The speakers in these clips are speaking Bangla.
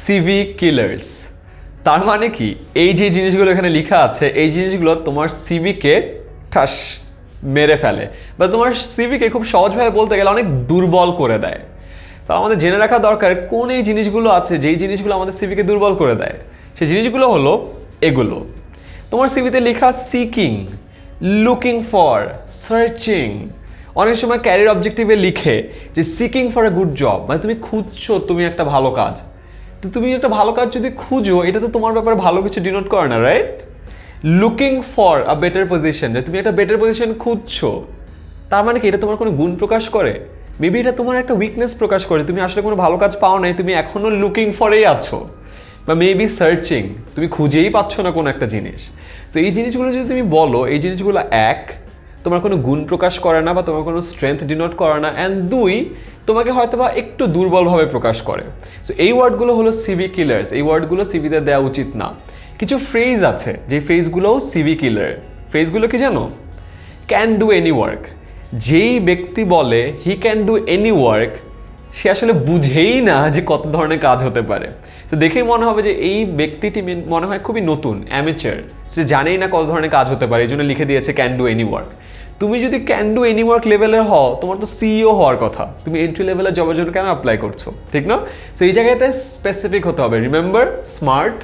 সিভি কিলার্স তার মানে কি? এই যে জিনিসগুলো এখানে লেখা আছে, এই জিনিসগুলো তোমার সিভিকে ঠাস মেরে ফেলে বা তোমার সিভিকে খুব সহজভাবে বলতে গেলে অনেক দুর্বল করে দেয়। তো আমাদের জেনে রাখা দরকার, কোন এই জিনিসগুলো আছে, যেই জিনিসগুলো আমাদের সিভিকে দুর্বল করে দেয়? সেই জিনিসগুলো হলো এগুলো। তোমার সিভিতে লেখা সিকিং লুকিং ফর সার্চিং অনেক সময় ক্যারিয়ার অবজেক্টিভে লিখে যে seeking for a good job মানে তুমি খুঁজছো তুমি একটা ভালো কাজ। তো তুমি একটা ভালো কাজ যদি খুঁজো, এটা তো তোমার ব্যাপারে ভালো কিছু ডিনোট করে না right looking for a better position যে তুমি একটা বেটার পজিশন খুঁজছো, তার মানে কি এটা তোমার কোনো গুণ প্রকাশ করে? মেবি এটা তোমার একটা উইকনেস প্রকাশ করে, তুমি আসলে কোনো ভালো কাজ পাও নাই, তুমি এখনও লুকিং ফরেই আছো। বা মেবি সার্চিং তুমি খুঁজেই পাচ্ছ না কোনো একটা জিনিস। তো এই জিনিসগুলো যদি তুমি বলো, এই জিনিসগুলো এক, তোমার কোনো গুণ প্রকাশ করে না বা তোমার কোনো স্ট্রেংথ ডিনোট করে না অ্যান্ড দুই তোমাকে হয়তোবা একটু দুর্বলভাবে প্রকাশ করে। সো এই ওয়ার্ডগুলো হলো সিভি কিলার্স এই ওয়ার্ডগুলো সিভিতে দেওয়া উচিত না। কিছু ফ্রেজ আছে, যে ফ্রেজগুলোও সিভি কিলার ফ্রেজগুলো কি জানো? ক্যান ডু এনি ওয়ার্ক যেই ব্যক্তি বলে he can do any work সে আসলে বুঝেই না যে কত ধরনের কাজ হতে পারে। তো দেখেই মনে হবে যে এই ব্যক্তিটি মনে হয় খুবই নতুন অ্যামেচার সে জানেই না কত ধরনের কাজ হতে পারে, এই জন্য লিখে দিয়েছে ক্যান ডু এনি ওয়ার্ক তুমি যদি ক্যান ডু এনি ওয়ার্ক লেভেলের হও, তোমার তো সিইও হওয়ার কথা। তুমি এন্ট্রি লেভেলের জবের জন্য কেন অ্যাপ্লাই করছ? ঠিক না? সো এই জায়গাতে স্পেসিফিক হতে হবে। Remember SMART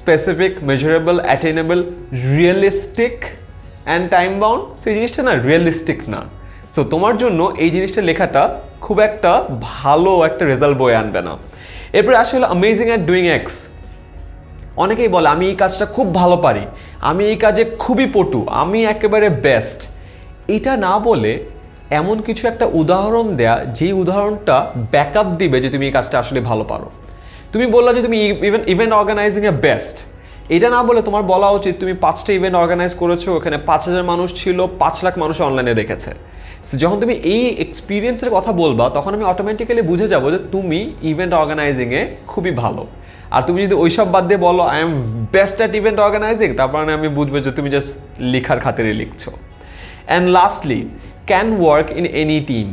specific measurable attainable realistic and time bound সেই জিনিসটা না রিয়েলিস্টিক না। সো তোমার জন্য এই জিনিসটা লেখাটা খুব একটা ভালো একটা রেজাল্ট বয়ে আনবে না। এরপরে আসলে অ্যামেজিং অ্যাট ডুইং এক্স অনেকেই বলে, আমি এই কাজটা খুব ভালো পারি। আমি এই কাজে খুবই পটু। আমি একেবারে বেস্ট এটা না বলে এমন কিছু একটা উদাহরণ দেয়া, যেই উদাহরণটা ব্যাকআপ দিবে যে তুমি এই কাজটা আসলে ভালো পারো। তুমি বললা যে তুমি even event organising a best এটা না বলে তোমার বলা উচিত, তুমি পাঁচটা ইভেন্ট অর্গানাইজ করেছ, ওখানে পাঁচ হাজার মানুষ ছিল, পাঁচ লাখ মানুষ অনলাইনে দেখেছে। যখন তুমি এই এক্সপিরিয়েন্সের কথা বলবা, তখন আমি অটোমেটিক্যালি বুঝে যাব যে তুমি ইভেন্ট অর্গানাইজিংয়ে খুবই ভালো। আর তুমি যদি ওইসব বাদ দিয়ে বলো I am best at event organising তারপর আমি বুঝব যে তুমি জাস্ট লেখার খাতিরে লিখছো। And lastly can work in any team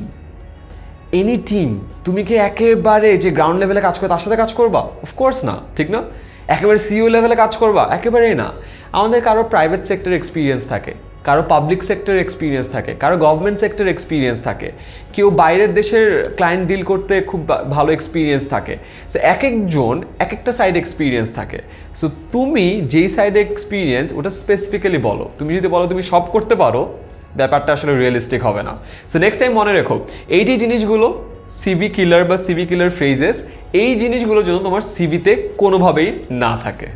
any team তুমি কি একেবারে যে গ্রাউন্ড লেভেলে কাজ করবে তার সাথে কাজ করবা? অফকোর্স না, ঠিক না? একেবারে সিইও লেভেলে কাজ করবা? একেবারেই না। আমাদের কারও প্রাইভেট সেক্টর এক্সপিরিয়েন্স থাকে। কারও পাবলিক সেক্টর এক্সপিরিয়েন্স থাকে, কারও গভর্নমেন্ট সেক্টর এক্সপিরিয়েন্স থাকে। কেউ বাইরের দেশের ক্লায়েন্ট ডিল করতে খুব ভালো এক্সপিরিয়েন্স থাকে। সো এক একজন, এক একটা সাইড এক্সপিরিয়েন্স থাকে। সো তুমি যেই সাইডে এক্সপিরিয়েন্স ওটা স্পেসিফিক্যালি বলো। তুমি যদি বলো তুমি সব করতে পারো, ব্যাপারটা আসলে রিয়েলিস্টিক হবে না। সো নেক্সট টাইম মনে রেখো, এই যে জিনিসগুলো সিভি কিলার বা সিভি কিলার ফ্রেজেস এই জিনিসগুলো যেন তোমার সিভিতে কোনোভাবেই না থাকে।